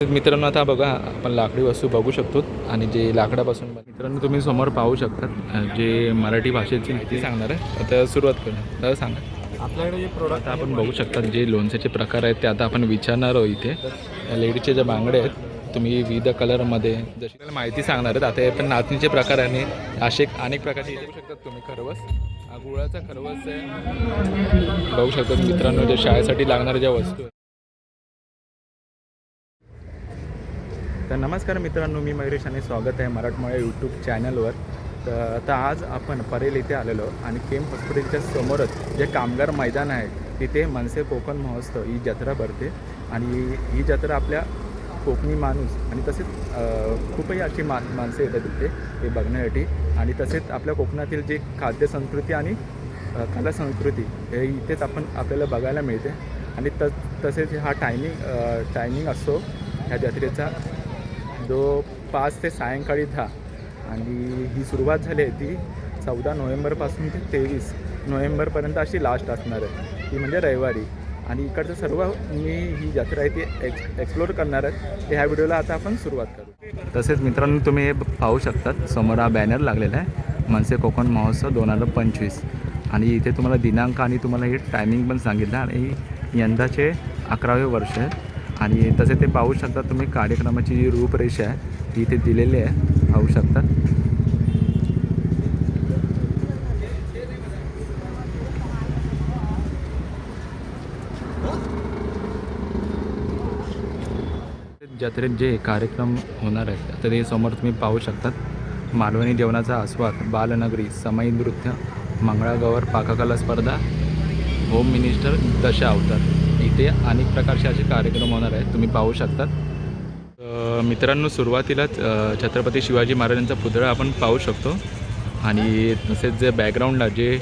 मित्रांनो आता बघा आपण लाकडी वस्तू बघू शकतो आणि जे लाकडापासून मित्रांनो तुम्ही समोर पाहू शकतात जे मराठी भाषेची माहिती सांगणार आहे. आता सुरुवात करूया. दादा सांगा. आपल्याकडे जे प्रोडक्ट आपण बघू शकता जे लोणच्याचे प्रकार आहेत ते आता आपण विचारणार आहोत इथे. लेडीजचे जे बांगडे आहेत तुम्ही विविध कलरमध्ये जशी आपल्याला माहिती सांगणार आहेत आता हे पण नाचणीचे प्रकार आणि असे अनेक प्रकारचे बघू शकतात तुम्ही खरवस. गुळाचा खरवस आहे. बघू शकतात मित्रांनो जे शाळेसाठी लागणाऱ्या ज्या वस्तू तर नमस्कार मित्रांनो मी मयुरेश आणि स्वागत आहे मराठमोळ्या यूट्यूब चॅनलवर तर आता आज आपण परेल इथे आलेलो आणि केम हॉस्पिटलच्या समोरच जे कामगार मैदान आहे तिथे मनसे कोकण महोत्सव ही जत्रा भरते. आणि ही जत्रा आपल्या कोकणी माणूस आणि तसेच खूपही अशी मा माणसं येतात तिथे हे बघण्यासाठी. आणि तसेच आपल्या कोकणातील जे खाद्य संस्कृती आणि कला संस्कृती हे इथेच आपण आपल्याला बघायला मिळते. आणि त तसेच हा टायमिंग टायमिंग असतो ह्या जत्रेचा जो पाच ते सायंकाळी दहा. आणि ही सुरुवात झाली आहे ती चौदा नोव्हेंबरपासून ते तेवीस नोव्हेंबरपर्यंत अशी लास्ट असणार आहे. ती म्हणजे रविवारी. आणि इकडचं सर्व मी ही जत्रा आहे ती एक्स एक्सप्लोर करणार आहे. ते ह्या व्हिडिओला आता आपण सुरुवात करू. तसेच मित्रांनो तुम्ही हे पाहू शकतात समोर हा बॅनर लागलेला आहे. मनसे कोकण महोत्सव दोन हजार पंचवीस. आणि इथे तुम्हाला दिनांक आणि तुम्हाला हे टायमिंग पण सांगितलं. आणि यंदाचे अकरावे वर्ष आहे. आणि तसे ते पाहू शकता तुम्ही कार्यक्रमाची जी रूपरेषा आहे ती इथे दिलेली आहे. पाहू शकता. जत्रेत जे कार्यक्रम होणार आहेत तर ते समोर तुम्ही पाहू शकतात. मालवणी जेवणाचा आस्वाद बालनगरी समयी नृत्य मंगळागौर पाककला स्पर्धा होम मिनिस्टर दशा अवतार. इथे अनेक प्रकारचे असे कार्यक्रम होणार आहेत. तुम्ही पाहू शकतात मित्रांनो सुरुवातीलाच छत्रपती शिवाजी महाराजांचा पुतळा आपण पाहू शकतो. आणि तसेच जे बॅकग्राऊंडला जे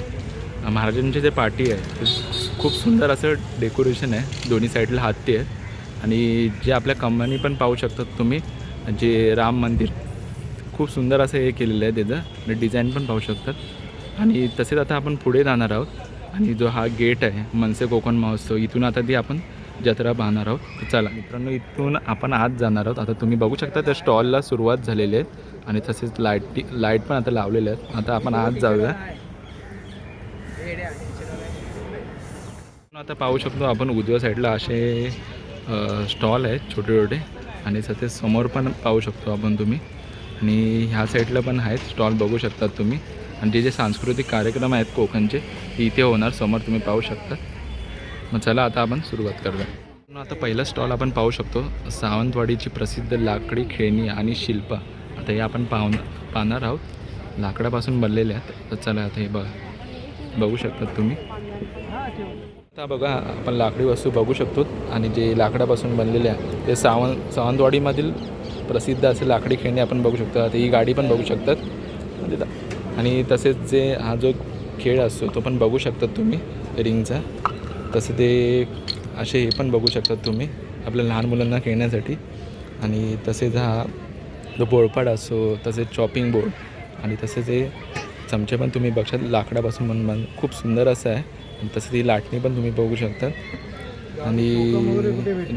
महाराजांचे जे पार्टी आहे ते खूप सुंदर असं डेकोरेशन आहे. दोन्ही साईडला हत्ती आहे आणि जे आपल्या कंपनी पण पाहू शकतात तुम्ही जे राम मंदिर खूप सुंदर असं हे केलेलं आहे त्याचं. डिझाईन पण पाहू शकतात आणि तसेच आता आपण पुढे जाणार आहोत. आणि जो हा गेट आहे मनसे कोकण महोत्सव इथून आता ती आपण जत्रा पाहणार आहोत. तर चला. मित्रांनो इथून आपण आत जाणार आहोत. आता तुम्ही बघू शकता त्या स्टॉलला सुरुवात झालेली आहे आणि तसेच लाईटी लाइट पण आता लावलेले आहेत. आता आपण आत जाऊया. आता पाहू शकतो आपण उजव्या साईडला असे स्टॉल आहेत छोटे छोटे. आणि तसेच समोर पण पाहू शकतो आपण तुम्ही. आणि ह्या साईडला पण आहेत स्टॉल बघू शकतात तुम्ही. आणि जे जे सांस्कृतिक कार्यक्रम आहेत कोकणचे इथे होणार समोर तुम्ही पाहू शकता. मग चला आता आपण सुरुवात करूया. आता पहिला स्टॉल आपण पाहू शकतो. सावंतवाडीची प्रसिद्ध लाकडी खेळणी आणि शिल्प. आता हे आपण पाहून पाहणार आहोत. लाकडापासून बनलेले आहेत. तर चला आता हे बघा बघू शकतात तुम्ही. आता बघा आपण लाकडी वस्तू बघू शकतो. आणि जे लाकडापासून बनलेले आहे ते सावंत सावंतवाडीमधील प्रसिद्ध असे लाकडी खेळणी आपण बघू शकतो. आता ही गाडी पण बघू शकतात. आणि तसेच जे हा जो खेळ असतो तो पण बघू शकतात तुम्ही रिंगचा. तसे ते असे हे पण बघू शकतात तुम्ही आपल्या लहान मुलांना खेळण्यासाठी. आणि तसेच हा जो बोळपाड असतो तसेच चॉपिंग बोर्ड आणि तसे ते चमचे पण तुम्ही बघशात लाकडापासून मन मन खूप सुंदर असं आहे. आणि तसं ती लाटणी पण तुम्ही बघू शकता आणि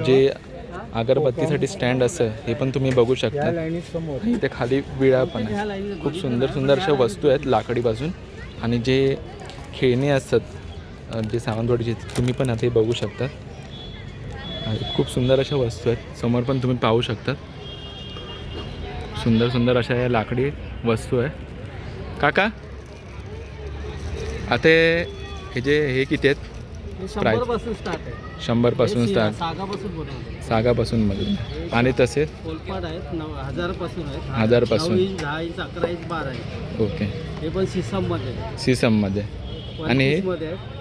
जे अगरबत्तीसाठी स्टँड असं हे पण तुम्ही बघू शकता. आणि इथे खाली विळा पण आहे. खूप सुंदर सुंदर अशा वस्तू आहेत लाकडीपासून. आणि जे खेळणी असतात जे सावंतवाडीचे तुम्ही पण आता हे बघू शकता. खूप सुंदर अशा वस्तू आहेत. समोर पण तुम्ही पाहू शकता. सुंदर सुंदर अशा या लाकडी वस्तू आहे काका आता हे जे हे किती आहेत? शंभरपासून स्टार्ट आहे. शंभरपासून स्टार्ट सागापासून मधून आणि तसेच हजारपासून. ओके. हे पण सिसममध्ये सिसममध्ये आणि हे?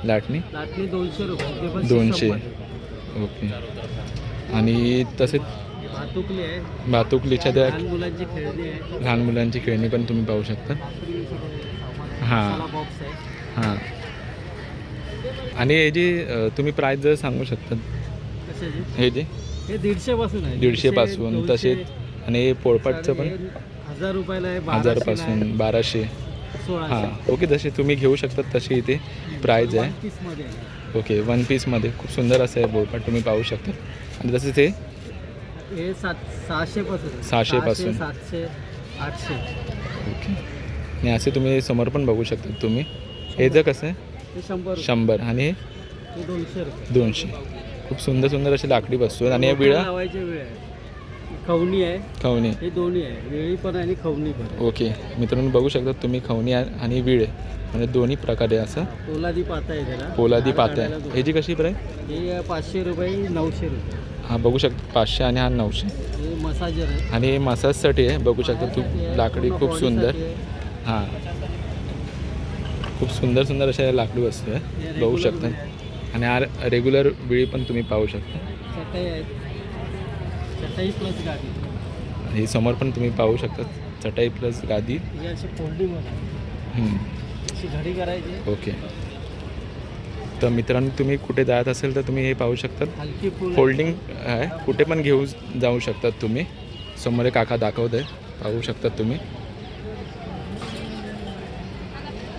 लाटणी? लाटणी दोनशे रुपये. दोनशे. ओके. आणि तसेच भातुकली आहे. भातुकलीच्या त्या लहान मुलांची खेळणी आहे. लहान मुलांची खेळणी पण तुम्ही पाहू शकता. हां. हां. आणि हे जे तुम्ही प्राईस जर सांगू शकता. हे जे? हे दीडशे पासून आहे. दीडशे पासून. तसेच आणि पोळपाटचं पण हजार रुपयाला आहे हजारपासून बाराशे. हां. ओके जसे तुम्ही घेऊ शकतात तशी इथे प्राईज आहे. ओके वन पीसमध्ये खूप सुंदर असं आहे बोलपाट तुम्ही पाहू शकता. आणि तसेच हे? हे सात सहाशे पासून. सहाशे पासून. सातशे आठशे. ओके. आणि असे तुम्ही समोर पण बघू शकता तुम्ही. हे जर कसं आहे? शंभर. शंभर. आणि दोनशे दोनशे. खूप सुंदर सुंदर असे लाकडी आहेत आणि हे विळा? लावायचे वेळ आहे. खवणी आहे. खवणी. हे दोन्ही आहे. वेळी पण आणि खवणी पण आहे. ओके. मित्रांनो बघू शकता तुम्ही खवणी आहे आणि विळ आहे. म्हणजे दोन्ही प्रकारे असं. पोलादी पाता आहे त्याला. पोलादी हार पाते काढायला आहे. दोन. ह्याची कशी प्राईस हे पाचशे रुपये नऊशे रुपये. हा बघू शकता. पाचशे आणि हा नऊशे. हे मसाजर आहे. आणि हे मसाजसाठी आहे. बघू शकता तू लाकडी खूप सुंदर. हां. खूप सुंदर सुंदर अशा लाकडी वस्तू आहे. हे बघू शकता. आणि हा रेग्युलर विळी पण तुम्ही पाहू शकता. आहेत चटई प्लस गादी. ही समोर पण तुम्ही पाहू शकता चटाई प्लस गादी. हे फोल्डिंग अशी घडी करायची. ओके तर मित्रांनो तुम्ही कुठे जात असेल तर तुम्ही हे पाहू शकता. फोल्डिंग आहे. कुठे पण घेऊ जाऊ शकतात तुम्ही. समोर एक काका दाखवत आहे. पाहू शकतात तुम्ही.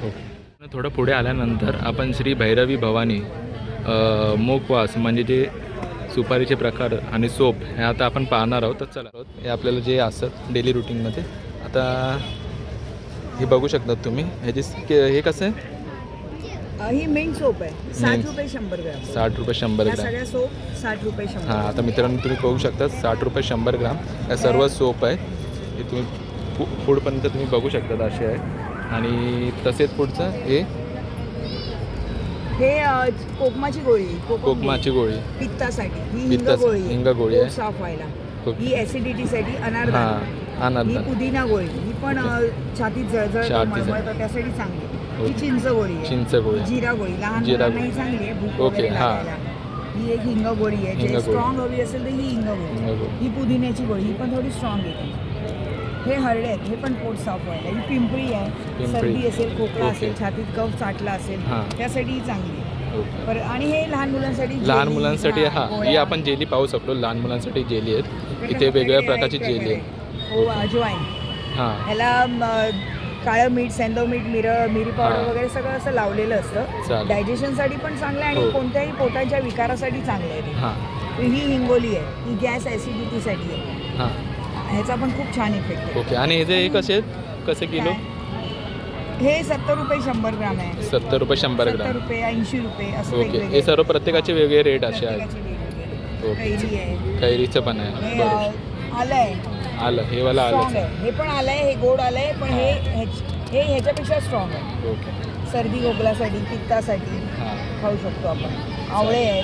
ओके थोडं पुढे आल्यानंतर आपण श्री भैरवी भवानी मोकवास म्हणजे जे सुपारीचे प्रकार आणि सोप हे आता आपण पाहणार आहोत. तर चला आहोत हे आपल्याला जे असतात डेली रुटीनमध्ये आता हे बघू शकतात तुम्ही. ह्याची हे कसं आहे? ही मेन सोप आहे. साठ. रुपये शंभर ग्राम. साठ रुपये शंभर या ग्राम. सगळ्या सोप साठ रुपये हां आता मित्रांनो तुम्ही पाहू शकता साठ रुपये शंभर ग्राम. या सर्व सोप आहे. हे तुम्ही पु पुढपर्यंत तुम्ही बघू शकता असे आहे. आणि तसेच पुढचं हे हे अ, कोकमाची गोळी आहे, कोकम कोकमाची गोळी गोळी. पित्तासाठी ही हिंग पित्तास- गोळी आहे. हिंग गोळी आहे. पोट साफ व्हायला खूप- ही ऍसिडिटीसाठी हां अनारदाना ही पुदिना गोळी ही पण अ, छातीत जळजळ छातीत मळमळतं त्यासाठी चांगली आहे. ओके. ही चिंच गोळी आहे चिंच गोळी जिरा गोळी लहान जिरा ही चांगली आहे भूक ओके, वगैरे हां. लागायला. ही एक हिंग गोळी आहे हिंग जे गोळी. स्ट्रॉंग हवी असेल तर ही हिंग गोळी गोळी. ही पुदिन्याची गोळी ही पण थोडी स्ट्रॉंग येते हे हरडे आहेत हे पण पोट साफ व्हायला ही पिंपळी आहे. सर्दी असेल खोकला ओके. असेल छातीत कफ साठला असेल हां. त्यासाठी ही चांगली आहे ओके. पर आणि हे लहान मुलांसाठी लहान मुलांसाठी हां, हां ही. आपण जेली पाहू शकतो लहान मुलांसाठी जेली आहेत इकडे इथे वेगवेगळ्या प्रकारची एक जेली आहे हो अजवाईन हां ह्याला म, काळं मीठ सेंदो मीठ मिर मिरी पावडर हां. वगैरे सगळं असं लावलेलं असतं चालेल. डायजेशनसाठी पण चांगलं आहे हो. आणि कोणत्याही पोटाच्या विकारासाठी चांगलं आहे ते. हां ही हिंगोली आहे ही गॅस ॲसिडिटीसाठी आहे हां ह्याचा पण खूप छान इफेक्ट आहे. ओके आणि हे कसे आहेत कसे किलो? हे सत्तर रुपये शंभर ग्राम आहे. सत्तर रुपये शंभर सत्तर ग्राम रुपये ऐंशी रुपये असं ओके वेगवेगळे. हे सर्व प्रत्येकाचे वेगळे रेट असे आहेत. प्रत्येकाचे वेगवेगळे. ओके. कैरी आहे. कैरीचं पण आहे. हे बरोबर. अ, आलं आहे. आलं हे वाला स्ट्रॉंग आलं आहे. हे पण आलंय हे गोड आलंय पण हे ह्याच- हे ह्याच्यापेक्षा स्ट्रॉंग आहे. ओके. सर्दी खोकल्यासाठी पित्तासाठी हां. खाऊ शकतो आपण. आवळे आहेत.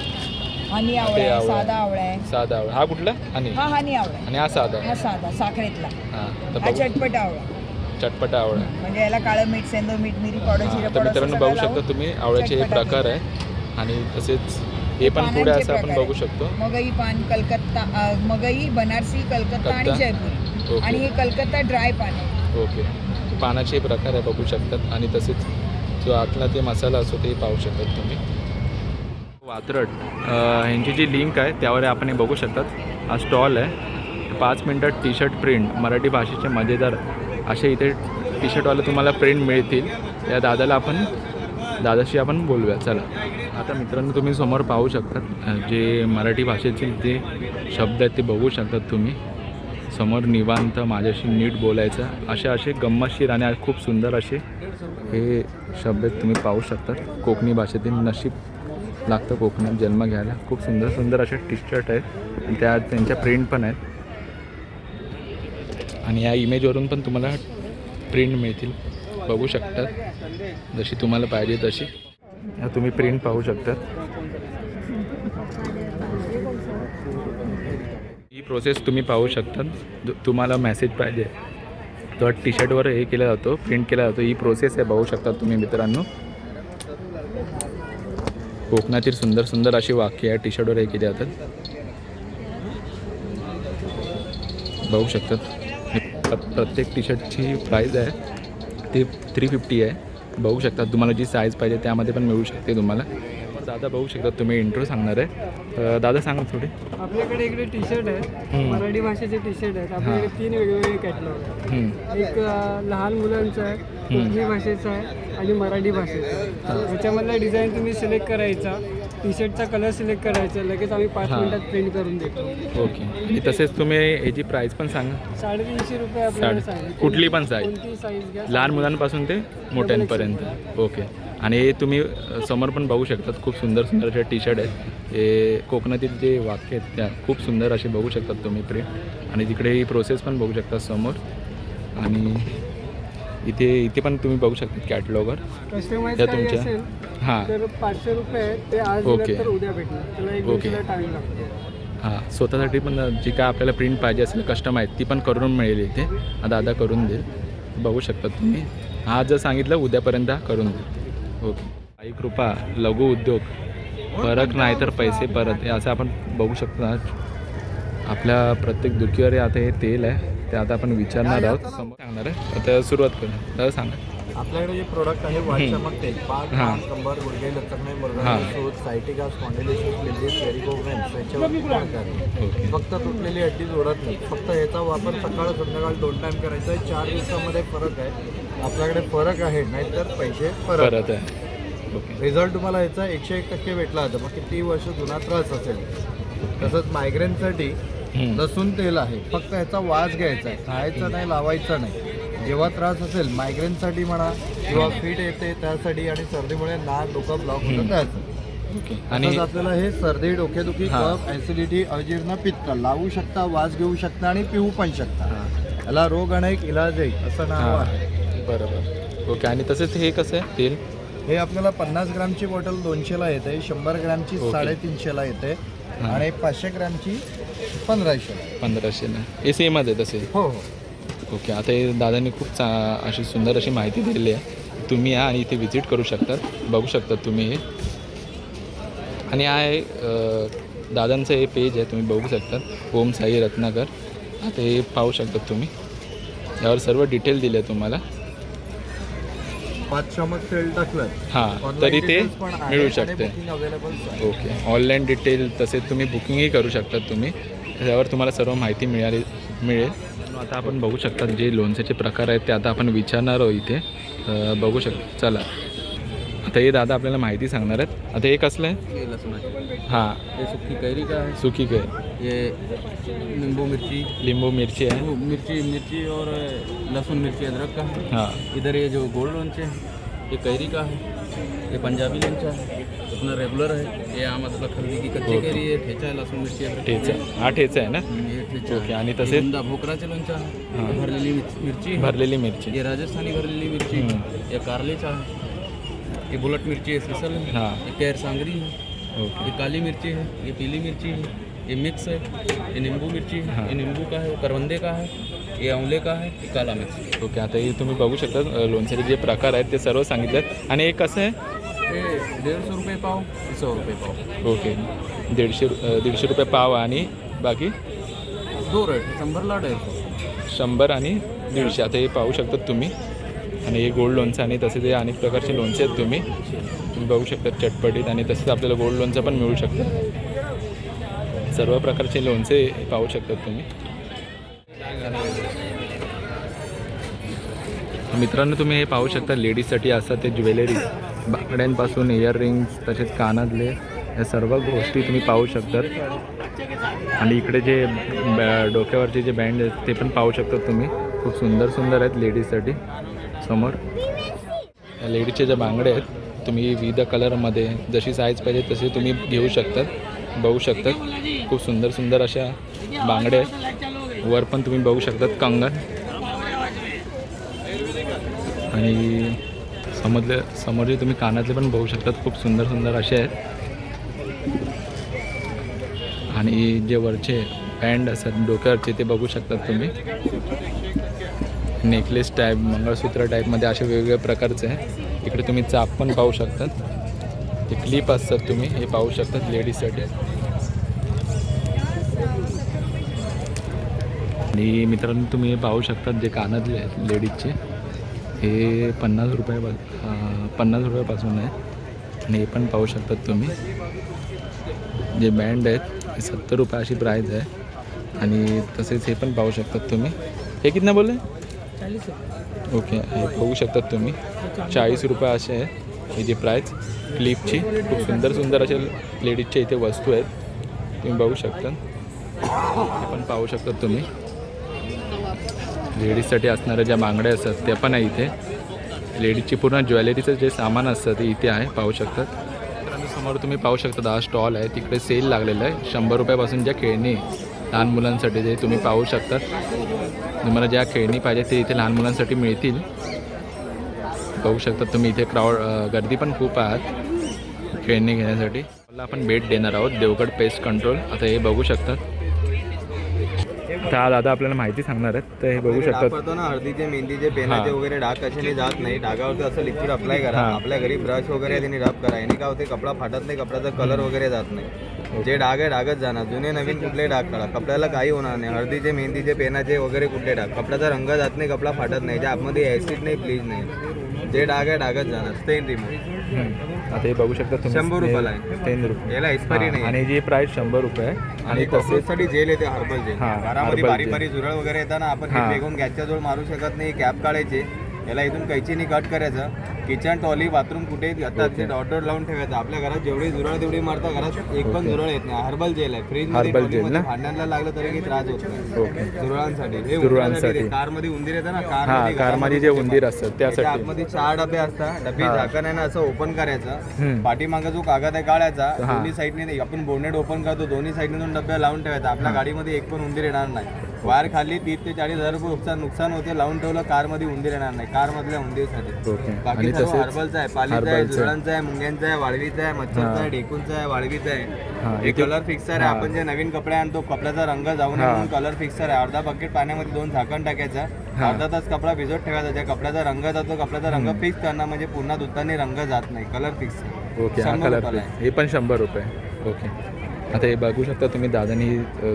हनी आवळा ते आहे आवळा. साधा आवळा आहे. साधा आवळा. हा कुठला? आणि हा हनी आवळा आहे. आणि हा साधा? हा साधा साखरेतला. हां तर हा बघू. चटपट आवळा. चटपटा आवळा. म्हणजे याला काळं मीठ सेंदो मीठ मिरी पावडर हां, जिरा तर पावडर मित्रांनो बघू सगळं शकता लावून तुम्ही आवळ्याचे हे चटपटा प्रकार आहे. आणि तसेच हे पण पुढे पानांचे असं आपण प्रकार बघू आहे. शकतो. मगई पान कलकत्ता अ, मगई बनारसी कलकत्ता आणि कलकत्ता. जयपुरी. ओके. आणि हे कलकत्ता ड्राय पान आहे. ओके. पानाचे प्रकार आहे बघू शकतात. आणि तसेच जो आतला ते मसाला असतो ते पाहू शकतात तुम्ही. वात्रट ह्यांची जी लिंक आहे त्यावर आपण हे बघू शकतात. हा स्टॉल आहे. पाच मिनटात टी शर्ट प्रिंट मराठी भाषेचे मजेदार असे इथे टी शर्टवाले तुम्हाला प्रिंट मिळतील. या दादाला आपण दादाशी आपण बोलूया. चला. आता मित्रांनो तुम्ही समोर पाहू शकतात जे मराठी भाषेचे जे शब्द आहेत ते बघू शकतात तुम्ही. समोर निवांत माझ्याशी नीट बोलायचं. असे असे गंमतशीर आणि खूप सुंदर असे हे शब्द आहेत तुम्ही पाहू शकतात. कोकणी भाषेतील नशीब. लागतं कोकणात जन्म घ्यायला. खूप सुंदर सुंदर असे टी शर्ट आहेत. आणि त्या त्यांच्या प्रिंट पण आहेत. आणि या इमेजवरून पण तुम्हाला प्रिंट मिळतील. बघू शकतात. जशी तुम्हाला पाहिजे तशी. तुम्ही प्रिंट पाहू शकतात. ही प्रोसेस तुम्ही पाहू शकता तुम्हाला मेसेज पाहिजे. तर टी शर्टवर हे केला जातो प्रिंट केला जातो. ही प्रोसेस आहे पाहू शकता तुम्ही मित्रांनो. कोकणातील सुंदर सुंदर अशी वाक्य आहे टी शर्टवर हे केली जातात बघू शकतात. प्र- प्रत्येक टी शर्टची प्राईज आहे. ती थ्री फिफ्टी आहे. बघू शकता तुम्हाला जी साईज पाहिजे त्यामध्ये पण मिळू शकते तुम्हाला. दादा बघू शकता तुम्ही इंट्रो सांगणार आहे. दादा सांगा थोडी. आपल्याकडे इकडे टी शर्ट हम्म. मराठी भाषेचे टी शर्ट आहेत. आपल्याकडे तीन वेगवेगळे कॅटलॉग एक लहान मुलांचं आहे. कोकणी भाषेचं आहे. आणि मराठी भाषेचं आहे ह्याच्यामधला डिझाईन तुम्ही सिलेक्ट करायचा टी शर्टचा कलर सिलेक्ट करायचा लगेच आम्ही पाच हां. मिनिटात प्रिंट करून देतो. ओके आणि तसेच तुम्ही याची प्राईस पण सांगा. साडेतीनशे रुपये आपल्याला साडे- सांगितले. कुठली पण size? कोणती साईज घ्या लहान मुलांपासून ते मोठ्यांपर्यंत. ओके आणि हे तुम्ही अ, समोर पण बघू शकतात खूप सुंदर सुंदर असे टी शर्ट आहेत. हे कोकणातील जे वाक्य आहेत त्या खूप सुंदर असे बघू शकतात तुम्ही प्रिंट आणि तिकडे ही प्रोसेस पण बघू शकता समोर. आणि इथे इथे पण तुम्ही बघू शकता कॅटलॉगर. कस्टमाइज त्या काही तुमच्या असेल हां. तर पाचशे रुपये. ते आज ओके. दिलं तर उद्या भेटणार. त्याला एक ओके. दिवसाचा टाइम लागतो. हां स्वतःसाठी पण जी काय आपल्याला प्रिंट पाहिजे असेल कस्टम आहेत ती पण करून मिळेल इथे. हा दादा करून देईल. बघू शकता तुम्ही. हा जर सांगितलं उद्यापर्यंत हा करून देईल. ओके. आई कृपा लघु उद्योग. फरक नाही तर पैसे परत हे असं आपण बघू शकतो. आज आपल्या प्रत्येक दुखीवर आता हे तेल आहे ते आता आपण विचारणार आहोत. समोर सांगणार आहे. आता सुरुवात करू दादा सांगा. आपल्याकडे जे प्रोडक्ट आहे कंबर गुडघे लचकणे सायटिका स्पॉन्डिलिसिस व्हेरिकोव्हेन्स याच्यावर फक्त तुटलेली हड्डी जोडत नाही. फक्त याचा वापर सकाळ संध्याकाळ दोन टाइम करायचा आहे. चार दिवसामध्ये फरक आहे. आपल्याकडे फरक आहे नाहीतर पैसे परत आहे. ओके. रिझल्ट तुम्हाला याचा एकशे एक टक्के भेटला होता. मग किती वर्ष जुना त्रास असेल? तसंच मायग्रेनसाठी. लसूण तेल आहे. फक्त ह्याचा वास घ्यायचा आहे. खायचा नाही लावायचा नाही. जेव्हा त्रास असेल मायग्रेनसाठी म्हणा किंवा फिट येते त्यासाठी आणि सर्दीमुळे नाक डोकं ब्लॉक होतं त्याचं. आणि आणि आपल्याला हे सर्दी डोकेदुखी. कफ ऍसिडिटी अजीर्ण पित्त लावू शकता वास घेऊ शकता आणि पिऊ पण शकता. याला रोग अनेक इलाज एक असं नाव आहे. बरोबर. ओके आणि तसेच हे कसं आहे? तेल? हे आपल्याला पन्नास ग्रामची बॉटल दोनशेला येते शंभर ग्रामची. साडेतीनशेला येते. आणि पाचशे ग्रामची पंधराशेला पंधराशेला हे सेमच आहे तसे. हो हो. ओके आता हे दादांनी खूप चा अशी सुंदर अशी माहिती दिलेली आहे. तुम्ही या आणि इथे व्हिजिट करू शकतात. बघू शकतात तुम्ही हे. आणि हा आहे अ, दादांचं हे पेज आहे तुम्ही बघू शकतात. ओम साई रत्नाकर आता हे पाहू शकतात तुम्ही. यावर सर्व डिटेल दिले आहे तुम्हाला. पाच टाकलं. हां तरी ते मिळू शकते. ओके ऑनलाईन डिटेल तसेच तुम्ही बुकिंगही करू शकतात तुम्ही. त्यावर तुम्हाला सर्व माहिती मिळाली मिळेल. आता आपण बघू शकतात जे लोणच्याचे प्रकार आहेत ते आता आपण विचारणार आहोत इथे. बघू शकतो चला. आता हे दादा आपल्याला माहिती सांगणार आहेत. आता हे कसलं आहे? लहसुन है. हां सूखी कैरी का है सुकी काय ये नींबू मिर्ची. लिंबू मिरची आहे. वो मिर्ची मिर्ची और लहसुन मिर्ची अदरक का है हां. इधर ये जो गोल्ड लोंचे हैं ये कैरी का है ये पंजाबी लोंचा है अपना रेगुलर है ये आम अदरक हल्दी की कच्ची. कैरी है ठेचा है लहसुन मिर्ची अदरक ठेचा. हा। ठेचा आहे ना? हम्म, ये ठेचा ओके, है. आणि तसेच- भोकराचे लोंचा है हाँ. ये भरलेली मिर्च- है. भरलेली मिरची. ये राजस्थानी भरलेली मिर्ची हम्म. है. ये कारलेचा है। ये बुलेट मिर्ची है स्पेशल। है। हाँ. ये कैर सांगरी है। ओके। ये काली मिर्ची है ये पीली मिर्ची है ये मिक्स है ये नींबू मिर्ची है हाँ। ये नींबू का है करवंदे का है ये आंवले का है ये काला मिर्च ओके आता हे तुम्ही बघू शकता लोणच्याचे जे प्रकार आहेत ते सर्व आहेत आणि हे कसं आहे? ये डेढ़ सौ रुपये पाव. सौ रुपये पाव. ओके. दीडशे अ, दीडशे रुपये पाव आणि बाकी? दो रेट है शंभरला डेढ़ सौ शंभर आणि दीडशे. आता हे पाहू शकतात तुम्ही. आणि हे गोल्ड लोणचं आणि तसे ते अनेक प्रकारचे लोणचे आहेत तुम्ही. तुम्ही बघू शकता चटपटीत आणि तसेच आपल्याला गोल्ड लोणचं पण मिळू शकतं. सर्व प्रकारचे लोणचे पाहू शकतात तुम्ही. मित्रांनो तुम्ही हे पाहू शकता लेडीजसाठी असतात ते ज्वेलरी बाकड्यांपासून इयररिंग्स तसेच कानातले या सर्व गोष्टी तुम्ही पाहू शकतात. आणि इकडे जे बॅ- डोक्यावरचे जे बँड आहेत ते पण पाहू शकतात तुम्ही. खूप सुंदर सुंदर आहेत लेडीजसाठी. समोर. या लेडीजचे ज्या बांगड्या आहेत तुम्ही विविध कलरमध्ये जशी साईज पाहिजे तशी तुम्ही घेऊ शकतात बघू शकतात. खूप सुंदर सुंदर अशा बांगड्या आहेत. वर पण तुम्ही बघू शकतात कंगन. आणि समजले समोरचे तुम्ही कानातले पण बघू शकतात खूप सुंदर सुंदर असे आहेत. आणि जे वरचे बँड असतात डोक्यावरचे ते बघू शकतात तुम्ही. नेकलेस टाईप मंगळसूत्र टाईपमध्ये असे वेगवेगळ्या प्रकारचे आहे. इकडे तुम्ही चाप पण पाहू शकतात. ते क्लिप असतात तुम्ही हे पाहू शकतात लेडीजसाठी आणि मित्रांनो तुम्ही हे पाहू शकतात जे कानातले आहेत लेडीजचे हे पन्नास रुपयापासून पन्नास रुपयापासून आहे. आणि हे पण पाहू शकतात तुम्ही. जे बँड आहेत हे सत्तर रुपये अशी प्राईज आहे. आणि तसेच हे पण पाहू शकतात तुम्ही. हे कितना बोलले? ओके बघू शकतात तुम्ही. चाळीस रुपये असे आहे ही जी प्राईस क्लिपची खूप सुंदर सुंदर अशा लेडीजच्या इथे वस्तू आहेत. तुम्ही बघू शकता. पण पाहू शकता तुम्ही. लेडीजसाठी असणाऱ्या ज्या बांगड्या असतात त्या पण आहे इथे. लेडीजची पूर्ण ज्वेलरीचं जे सामान असतं ते इथे आहे. पाहू शकतात समोर तुम्ही पाहू शकता हा स्टॉल आहे. तिकडे सेल लागलेला आहे. शंभर रुपयापासून ज्या खेळणी लहान मुलांसाठी ते तुम्ही पाहू शकतात तुम्हाला ज्या खेळणी पाहिजे ते इथे लहान मुलांसाठी मिळतील. बघू शकता तुम्ही इथे क्राऊड गर्दी पण खूप आहात. खेळणी घेण्यासाठी. मला आपण भेट देणार आहोत. देवगड पेस्ट कंट्रोल आता हे बघू शकतात त्या दादा आपल्याला माहिती सांगणार आहेत. तर हे बघू शकतात. पडतो ना. हळदीचे मेहंदीचे पेनाचे. वगैरे डाग कशाने जात नाही. डागावरती असं लिक्विड अप्लाय करा. आपल्या घरी ब्रश वगैरे त्यांनी रब करा. याने काय होते? कपडा फाटत नाही. कपड्याचा कलर वगैरे जात नाही. जे डाग आहे डागच जाणार. जुने नवीन कुठले डाग काढा. कपड्याला काही होणार नाही. हळदीचे मेहंदीचे पेनाचे वगैरे कुठले डाग. कपड्याचा रंग जात नाही कपडा फाटत नाही. ज्या आतमध्ये ऍसिड नाही प्लीज नाही. जे डाग आहे डागच जाणार. Stain remove. आता हे बघू शकता तुम्ही. शंभर रुपयाला आहे. टेन रुपये याला एक्सपायरी नाही आणि जी प्राइस शंभर रुपये आहे. आणि कॉक्रोचसाठी जेल येते हर्बल जेल. घरामध्ये herbal बारीक. बारीक झुरळ वगैरे येताना आपण फेकून गॅसच्या जवळ मारू शकत नाही कॅप काढायचे. याला इथून कैचीने कट करायचं. किचन टॉली बाथरूम कुठे आता ते डॉट लावून ठेवायचं. आपल्या घरात जेवढी झुरळ तेवढी मारता घरात एक पण. झुरळ येत नाही. हर्बल जेल आहे. फ्रीजमध्ये gel ना? भांड्यांना लागलं तरी काही त्रास होत नाही. झुरळांसाठी. हे झुरळांसाठी. कारमध्ये उंदीर येतात ना? कार हा कारमध्ये जे उंदीर असतात त्यासाठी. आतमध्ये चार डबे असतात. डबे. झाकण आहे ना असं ओपन. करायचं. पाठीमागं जो कागद आहे काढायचा. दोन्ही साईडने आपण बोनेट ओपन करतो. दोन्ही साईडने दोन डब्या लावून ठेवायचा. आपल्या गाडीमध्ये एक पण उंदीर येणार नाही. वायर खाली तीस ते चाळीस हजार रुपये नुकसान नुकसान होते. लावून ठेवलं कारमध्ये उंदीर येणार नाही. कार मधल्या उंदीरसाठी बाकी सर्व तसेच हर्बलचा आहे पालीचा आहे. झुरळांचा आहे मुंग्यांचा आहे वाळवीचा आहे मच्छरचा हा. आहे डेकूनचा आहे वाळवीचा आहे. हा, हे कलर फिक्सर हा. आहे. आपण जे नवीन कपडे आणतो कपड्याचा रंग जाऊ नये हा. म्हणून कलर फिक्सर आहे. अर्धा बकेट पाण्यामध्ये दोन झाकण टाकायचं. हा. अर्धा तास कपडा भिजत ठेवायचा. ज्या कपड्याचा रंग जातो कपड्याचा रंग फिक्स करणं म्हणजे पुन्हा धुताना रंग जात नाही. कलर फिक्स ओके हा कलर. हे पण शंभर रुपये. ओके. आता हे बघू शकता तुम्ही दादानी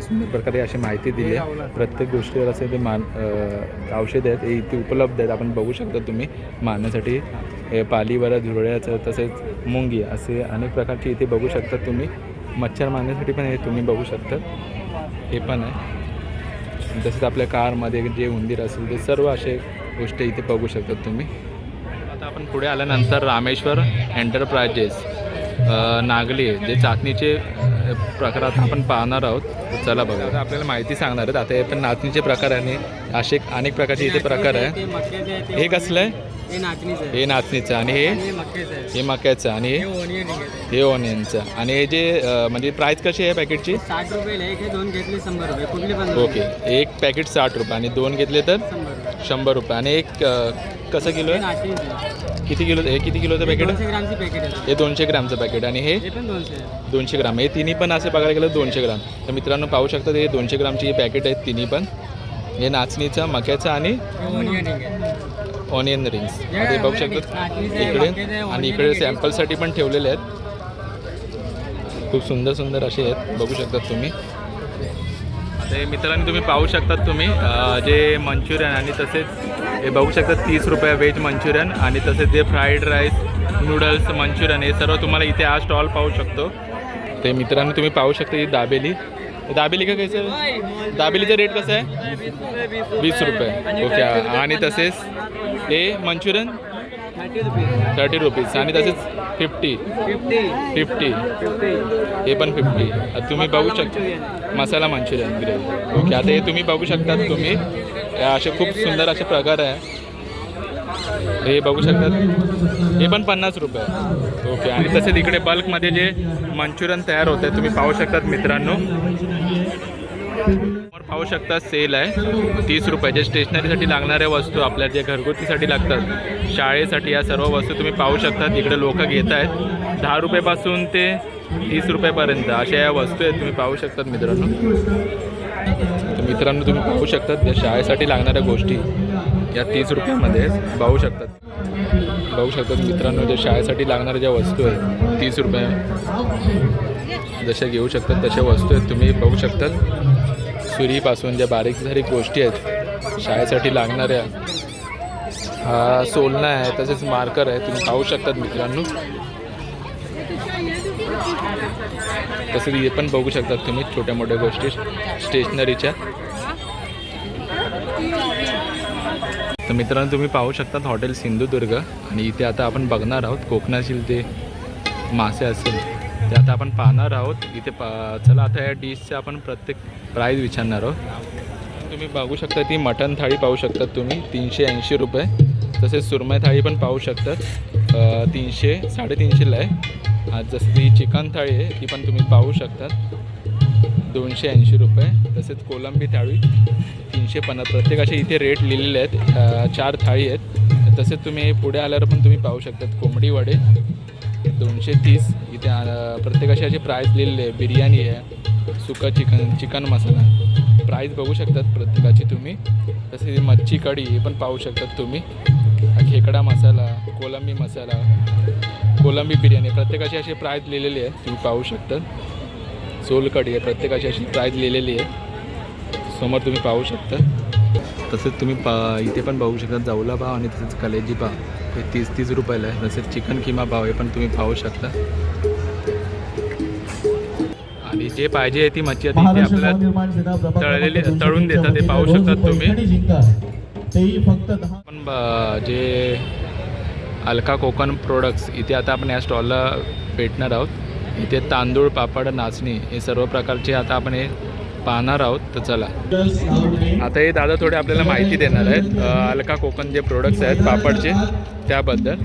सुंदर प्रकारे अशी माहिती दिली आहे. प्रत्येक गोष्टीवर असे ते मान औषध आहेत हे इथे उपलब्ध आहेत. आपण बघू शकता तुम्ही मारण्यासाठी हे पालीवर झुरळ्याचं तसेच मुंगी असे अनेक प्रकारचे इथे बघू शकता तुम्ही. मच्छर मारण्यासाठी पण हे तुम्ही बघू शकता. हे पण आहे. तसेच आपल्या कारमध्ये जे उंदीर असेल ते सर्व असे गोष्टी इथे बघू शकतात तुम्ही. आता आपण पुढे आल्यानंतर रामेश्वर एंटरप्राइजेस नागली जे चाचणीचे प्रकारात आपण पाहणार आहोत. चला बघा आता आपल्याला माहिती सांगणार आहेत. आता हे पण नाचणीचे प्रकार आहे असे अनेक प्रकारचे इथे प्रकार आहे हे कसलं आहे? हे नाचणीचं आहे. हे नाचणीचं आणि हे आणि हे मक्याचं आहे. हे मक्याचं आणि हे हे आहे हे ओनियनचं. आणि हे जे अ, म्हणजे प्राईस कशी आहे पॅकेटची साठ रुपये एक हे दोन घेतले शंभर रुपये. कुठली पण ओके एक पॅकेट साठ रुपये आणि दोन घेतले तर शंभर रुपये. शंभर रुपये. आणि एक अ, कसं किलो हे आहे? नाचणीचं आहे. किती किलो हे किती किलोचं पॅकेट आहे? दोनशे ग्रामची पॅकेट आहे. हे दोनशे ग्रामचं पॅकेट आणि हे हे पण दोनशे आहे. दोनशे ग्राम. हे तिन्ही पण असे बघायला गेलं दोनशे ग्राम. तर मित्रांनो पाहू शकता हे दोनशे ग्रामची ही पॅकेट आहेत तिन्ही पण. हे नाचणीचं मक्याचं आणि हे आहे. ऑनियन रिंग्स हे बघू शकता इकडे. आणि इकडे सॅम्पलसाठी पण ठेवलेले आहेत. खूप सुंदर सुंदर असे आहेत. बघू शकतात तुम्ही. आता हे मित्रांनो तुम्ही पाहू शकतात तुम्ही जे मंचुरियन आणि तसेच हे बघू शकतात तीस रुपये व्हेज मंचुरियन आणि तसेच जे फ्राईड राईस नूडल्स मंचुरियन हे सर्व तुम्हाला इथे हा स्टॉल पाहू शकतो. ते मित्रांनो तुम्ही पाहू शकता ही दाबेली. दाबेली का कसं? आहे दाबेलीचा रेट कसं आहे? वीस रुपये. ओके. आणि तसेच हे मंचुरियन? Thirty rupees. आणि तसेच फिफ्टी. फिफ्टी. हे पण फिफ्टी. तुम्ही बघू शकता. मसाला मंचुरियन. ओके. आता हे तुम्ही बघू शकतात तुम्ही असे खूप सुंदर असे प्रकार आहे. हे बघू शकतात. हे पण पन्नास रुपये. ओके आणि तसेच इकडे बल्कमध्ये जे मंचुरियन तयार होत आहे तुम्ही पाहू शकतात मित्रांनो. पाहू शकता सेल आहे. तीस रुपये जे स्टेशनरीसाठी लागणाऱ्या वस्तू आपल्या जे घरगुतीसाठी लागतात शाळेसाठी या सर्व वस्तू तुम्ही पाहू शकता. इकडे लोक घेत आहेत दहा रुपयापासून ते तीस रुपयापर्यंत अशा या वस्तू आहेत तुम्ही पाहू शकतात मित्रांनो. तर मित्रांनो तुम्ही पाहू शकतात त्या शाळेसाठी लागणाऱ्या गोष्टी या तीस रुपयामध्ये पाहू शकतात. बघू शकतात मित्रांनो ज्या शाळेसाठी लागणाऱ्या ज्या वस्तू आहेत तीस रुपये जशा घेऊ शकतात तशा वस्तू आहेत तुम्ही बघू शकतात. सुरीपासून ज्या बारीक सारीक गोष्टी आहेत शाळेसाठी लागणाऱ्या हा सोलना आहे तसेच मार्कर आहे तुम्ही पाहू शकतात मित्रांनो. तसेच हे पण बघू शकतात तुम्ही छोट्या मोठ्या गोष्टी स्टेशनरीच्या. तर मित्रांनो तुम्ही पाहू शकतात हॉटेल सिंधुदुर्ग आणि इथे आता आपण बघणार आहोत कोकणातील ते मासे असेल ते आता आपण पाहणार आहोत. इथे पा चला आता या डिशचे आपण प्रत्येक प्राईज विचारणार आहोत. तुम्ही बघू शकता ती मटण थाळी पाहू शकतात तुम्ही तीनशे ऐंशी रुपये. तसेच सुरमई थाळी पण पाहू शकतात. तीनशे साडेतीनशेला आहे. आज जसं ती चिकन थाळी आहे ती पण तुम्ही पाहू शकतात. दोनशे ऐंशी रुपये. तसेच कोलंबी थाळी तीनशे पन्नास. प्रत्येकाचे इथे रेट लिहिलेले आहेत. चार थाळी आहेत. तसेच तुम्ही पुढे आल्यावर पण तुम्ही पाहू शकतात. कोंबडी वडे दोनशे तीस. इथे अ, प्रत्येकाचे असे प्राईस लिहिलेले आहे. बिर्याणी आहे. सुका चिकन चिकन मसाला. प्राईस बघू शकतात प्रत्येकाची तुम्ही. तसेच मच्छी कढी हे पण पाहू शकतात तुम्ही. खेकडा मसाला कोलंबी मसाला कोलंबी बिर्याणी. प्रत्येकाची अशी प्राईज लिहिलेली आहे तुम्ही पाहू शकतात. सोलकढी आहे. प्रत्येकाची अशी प्राईज लिहिलेली आहे. समोर तुम्ही पाहू शकता. तसेच तुम्ही पा इथे पण पाहू शकता जवला पाव आणि तसेच कलेजी पाव हे तीस तीस रुपयाला आहे. तसेच चिकन किमा पाव हे पण तुम्ही पाहू शकता. आणि जे पाहिजे आहे ती मच्छी आता इथे आपल्याला तळलेली तळून देतात ते पाहू शकतात तुम्ही. पण जे अलका कोकण प्रोडक्ट्स इथे आता आपण या स्टॉलला भेटणार आहोत. इथे तांदूळ पापड नाचणी हे सर्व प्रकारचे आता आपण हे पाहणार आहोत तर चला. आता हे दादा थोडे आपल्याला माहिती देणार आहेत. अलका कोकण जे प्रोडक्ट्स आहेत पापडचे त्याबद्दल.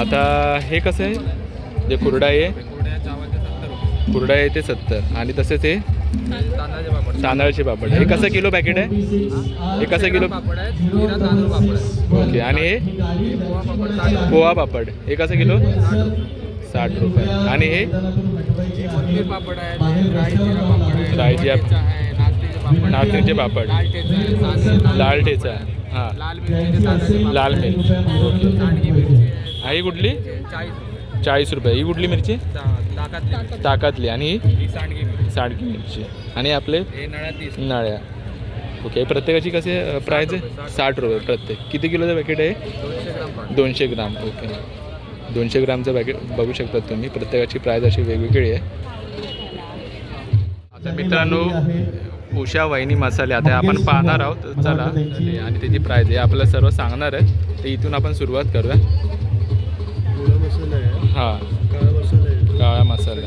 आता हे कसं आहे? जे कुरडा आहे कुरडा आहे ते सत्तर. आणि तसेच हे तांदळाचे पापड. हे कसं किलो पॅकेट आहे? हे कसं किलो? ओके आणि हे? पोहा पापड. हे कसं किलो? साठ रुपये. आणि हे? रायची आप- नाचणीचे पापड लाल ठेचा हां. लाल मिर्च. ओके. हा, ही कुठली? चाळीस रुपये. ही कुठली मिरची? ताकातली आणि ही? सांडगी मिरची. आणि आपले? नळ्या ओके प्रत्येकाची कसे प्राईज आहे? साठ रुपये प्रत्येक. किती किलोचं पॅकेट आहे दोनशे ग्राम. ओके. दोनशे ग्रामचं पॅकेट बघू शकता तुम्ही. प्रत्येकाची प्राईज अशी वेगवेगळी आहे. आता मित्रांनो उषा वहिनी मसाले आता आपण पाहणार आहोत. चला. आणि त्याची प्राईज आहे. आपल्याला सर्व सांगणार आहे. तर इथून आपण सुरुवात करूया. मसाला आहे. हां. काळा मसाला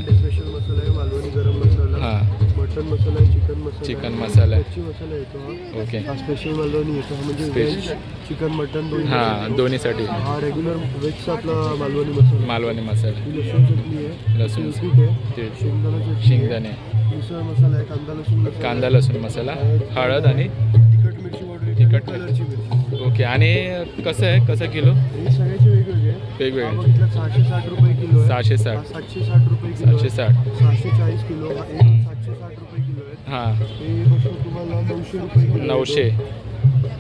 मटन मसाला आहे चिकन मसाला चिकन. मसाला आहे. मसाला येतो हा. ओके हा स्पेशल मालवणी येतो हा म्हणजे Special. व्हेज चिकन मटन दोन्ही हां दोन्हीसाठी हा रेग्युलर व्हेजचा आपला मालवणी मसाला मालवणी मसाला ही लसूण चटणी आहे लसूण तिळकुट आहे तीळ शेंगदाणा चटणी आहे. शेंगदाणे मिसळ मसाला आहे कांदा लसूण मसाला कांदा लसूण मसाला हळद आणि तिखट मिरची पावडर तिखट कलरची मिरची ओके आणि कसं आहे कसं किलो हे सगळ्याचे वेगवेगळे. सहाशे साठ रुपये किलो आहे. सहाशे साठ. सातशे साठ रुपये किलो. साठ सहाशे चाळीस किलो हा एक सातशे साठ रुपये किलो आहे. हां. हे तुम्हाला नऊशे रुपये किलो आहे. नऊशे.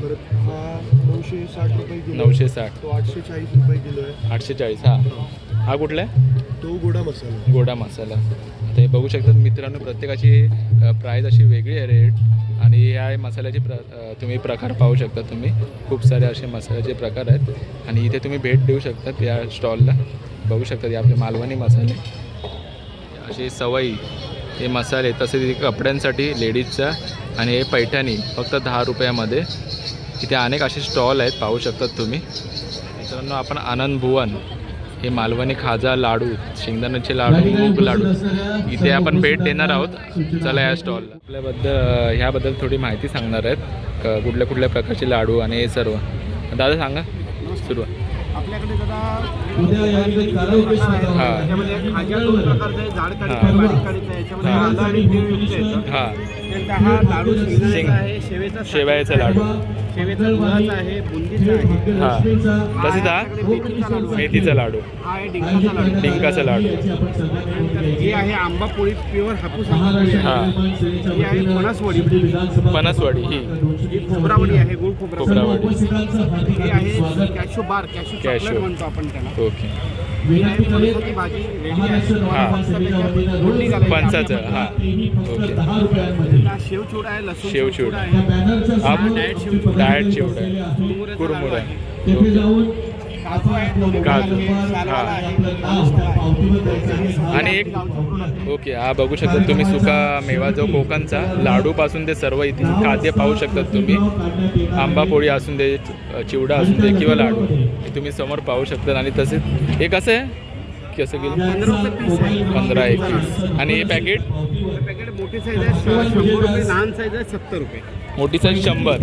परत हा नऊशे साठ रुपये किलो नऊशे साठ तो आठशे चाळीस रुपये किलो आहे. आठशे चाळीस हां. हा कुठला आहे? तो गोडा मसाला. गोडा मसाला. आता हे बघू शकतात मित्रांनो प्रत्येकाची प्राईज अशी वेगळी आहे रेट आणि ह्या मसाल्याचे प्र अ, तुम्ही प्रकार पाहू शकता तुम्ही. खूप सारे असे मसाल्याचे प्रकार आहेत. आणि इथे तुम्ही भेट देऊ शकतात या स्टॉलला बघू शकतात हे आपले मालवणी मसाले. असे सवयी हे मसाले तसेच इथे कपड्यांसाठी लेडीजच्या आणि हे पैठणी फक्त दहा रुपयामध्ये. इथे अनेक असे स्टॉल आहेत पाहू शकतात तुम्ही. मित्रांनो आपण आनंद भुवन हे मालवणी खाजा लाडू शेंगदाण्याचे लाडू मूग लाडू. इथे आपण भेट देणार आहोत. चला या स्टॉलला आपल्याबद्दल ह्याबद्दल थोडी माहिती सांगणार आहेत. कुठल्या कुठल्या प्रकारचे लाडू आणि हे सर्व. दादा सांगा. सुरुवात. आपल्याकडे दादा उद्या या ठिकाणी हां. हां. हां. हा. शेवयाचा लाडू. तसेच हा मेथीचा लाडू हा डिंकाचा लाडू. हे आहे आंबा पोळी प्युअर हापूस आहे. हां. निर्माण सेनेच्या ही. ही. ही खोबरावडी आहे. गुळ खोबरा खोबरावडी. हे आहे स्वागत. कॅशो बार. कॅशो कॅशो. चॉकलेट म्हणतो आपण त्याला. ओके. फणसाचं, हां. हा शेवचिवडा आहे लसूण शेवचिवडा. शेवचिवडा या आहे हा. बसलेले आहे. हा. आणि एक ओके हा बघू शकता तुम्ही सुका मेवा जो कोकणचा लाडूपासून ते सर्व इथे खाद्य पाहू शकतात तुम्ही. आंबा पोळी असून दे चिवडा असून दे किंवा लाडू हे तुम्ही समोर पाहू शकता आणि तसेच हे कसं आहे? कसं गेलं? पंधरा एक पीस. आणि हे पॅकेट पॅकेट मोठी साईज आहे लहान साईज आहे सत्तर रुपये. मोठी साईज शंभर.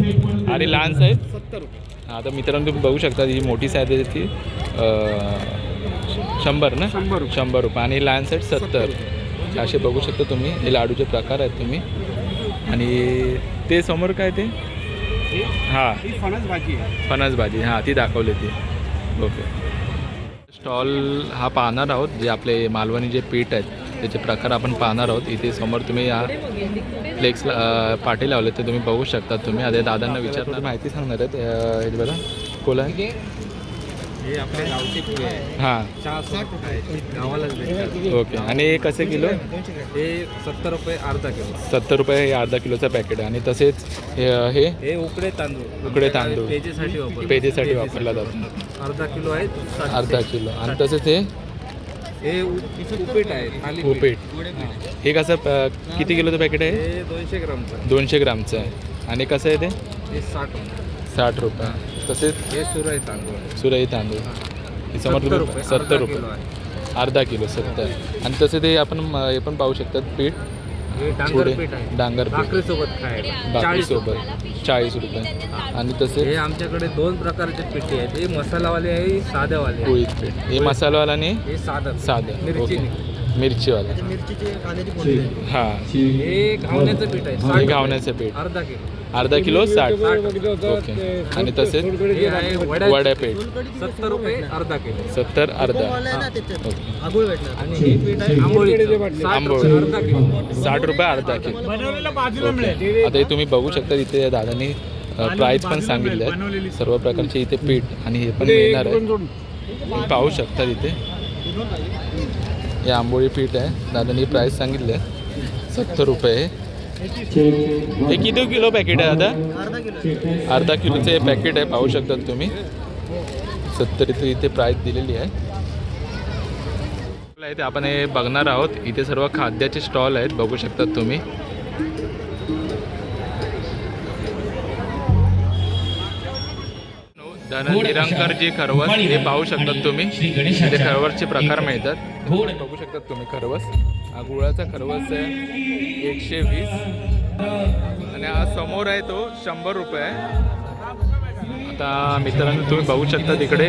आणि लहान साईज सत्तर रुपये. हा तर मित्रांनो तुम्ही बघू शकता ही मोठी साईज आहे ती शंभर ना? शंभर रुपये. शंभर रुपये. आणि लहान साईज सत्तर. असे बघू शकता तुम्ही हे लाडूचे प्रकार आहेत तुम्ही. आणि ते समोर काय ते? हां? फणस भाजी फणस भाजी. हां ती दाखवली ती. ओके. स्टॉल हा पाहणार आहोत जे आपले मालवणी जे पीठ आहेत. त्याचे प्रकार आपण पाहणार आहोत इथे समोर तुम्ही हा फ्लेक्स पाठी लावले ते तुम्ही बघू शकता. तुम्ही आता दादांना विचारणार माहिती सांगणार आहेत. बघा कोला हे हां. ओके. आणि हे कसे किलो? हे सत्तर रुपये अर्धा किलो. सत्तर रुपये हे अर्धा किलोचं पॅकेट आहे. आणि तसेच हे उकडे तांदूळ. उकडे तांदूळ. पेजेसाठी पेजेसाठी वापरला जातो. अर्धा किलो आहे. अर्धा किलो. आणि तसेच हे? हे उपीट आहे. उपीट. हे कसं प- किती किलोचं पॅकेट आहे? हे दोनशे ग्रामचं आहे. दोनशे ग्रामचं आहे. आणि कसं आहे ते? हे साठ रुपये. साठ रुपये. तसेच हे सुरई तांदूळ आहे. सुरई तांदूळ. हे. समोर सत्तर तुम्ही रुपये सत्तर अर्धा रुपये. किलो आहे. अर्धा किलो सत्तर. आणि तसे ते आपण म- हे पण पाहू शकतात पीठ. पुढे पीठ आहे डांगर खायला. चाळीस रुपये. बाकरीसोबत चाळीस रुपये आणि तसे? हे आमच्याकडे दोन प्रकारचे पिठी आहेत. हे मसालावाले आहे साधेवाले आहे. पोळीत पीठ हे मसालावाला आणि हे साधं. साधं. मिरची मिरचीवाला. हां हे. घावण्याचं पीठ आहे. हे घावण्याचं पीठ. अर्धा किलो. अर्धा किलो साठ. ओके. आणि तसेच हे आहे वड्या वड्या पीठ सत्तर रुपये अर्धा किलो. सत्तर अर्धा. आंबोळी. रुपये अर्धा किलो. साठ रुपये अर्धा किलो. आता हे तुम्ही बघू शकता इथे दादानी प्राईस पण सांगितले आहेत. सर्व प्रकारचे इथे पीठ आणि हे पण मिळणार आहे. तुम्ही पाहू शकता इथे. हे आंबोळी पीठ आहे. दादानी प्राईस सांगितले आहे सत्तर रुपये. हे किती किलो पॅकेट आहे दादा अर्धा किलोचं हे पॅकेट आहे पाहू शकतात तुम्ही. सत्तर इथे इथे प्राईस दिलेली आहे. इथे आपण हे बघणार आहोत. इथे सर्व खाद्याचे स्टॉल आहेत बघू शकतात तुम्ही. धन निरंकर जी खरवस हे पाहू शकतात तुम्ही. इथे खरवसचे प्रकार मिळतात. बघू शकतात तुम्ही खरवस. हा गुळाचा खरवस आहे. एकशे वीस. आणि हा समोर आहे तो शंभर रुपये. आहे आता मित्रांनो तुम्ही बघू शकता तिकडे.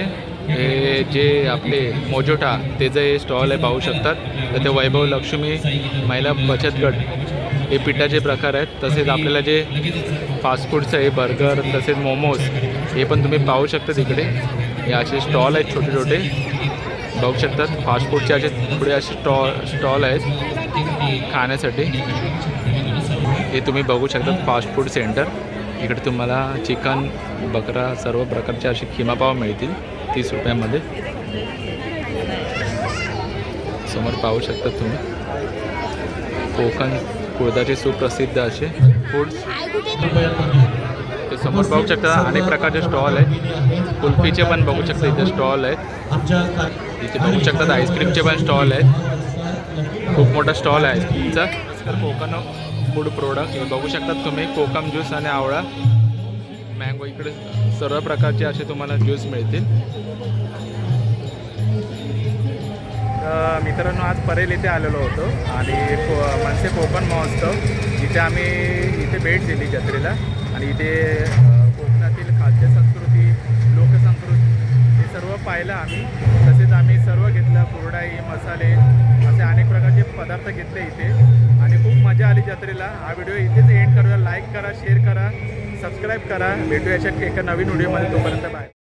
हे जे आपले मोजोटा ते जे स्टॉल आहे पाहू शकतात. तर ते वैभव लक्ष्मी महिला बचत गट. हे पिठाचे प्रकार आहेत. तसेच आपल्याला जे फास्ट फूडचं आहे बर्गर तसेच मोमोज हे पण तुम्ही पाहू शकता तिकडे. हे असे स्टॉल आहेत छोटे छोटे. बघू शकतात फास्ट फूडचे असे पुढे असे स्टॉल स्टॉल आहेत खाण्यासाठी. हे तुम्ही बघू शकता फास्ट फूड सेंटर इकडे तुम्हाला चिकन बकरा सर्व प्रकारचे असे खिमापाव मिळतील तीस रुपयामध्ये. समोर पाहू शकता तुम्ही. कोकण कुळदाचे सुप्रसिद्ध असे फूड्स समोर बघू शकता अनेक प्रकारचे स्टॉल आहेत. कुल्फीचे पण बघू शकता इथे स्टॉल आहेत. इथे बघू शकतात आईस्क्रीमचे पण स्टॉल आहेत. खूप मोठा स्टॉल आहे आईस्क्रीमचा. तर कोकण फूड प्रोडक्ट बघू शकतात तुम्ही. कोकम ज्यूस आणि आवळा. मँगो इकडे सर्व प्रकारचे असे तुम्हाला ज्यूस मिळतील. मित्रांनो आज परेल इथे आलेलो होतो. आणि को मनसे कोकण महोत्सव. इथे आम्ही इथे भेट दिली जत्रेला. आणि इथे कोकणातील कोकणातील खाद्यसंस्कृती लोकसंस्कृती हे सर्व पाहिलं आम्ही. तसेच आम्ही सर्व घेतलं कुरडाई मसाले असे अनेक प्रकारचे पदार्थ घेतले इथे. आणि खूप मजा आली जत्रेला. हा व्हिडिओ इथेच एंड करूया. लाईक करा शेअर करा सबस्क्राईब करा. भेटूया अशा एका नवीन व्हिडिओमध्ये. तोपर्यंत बाय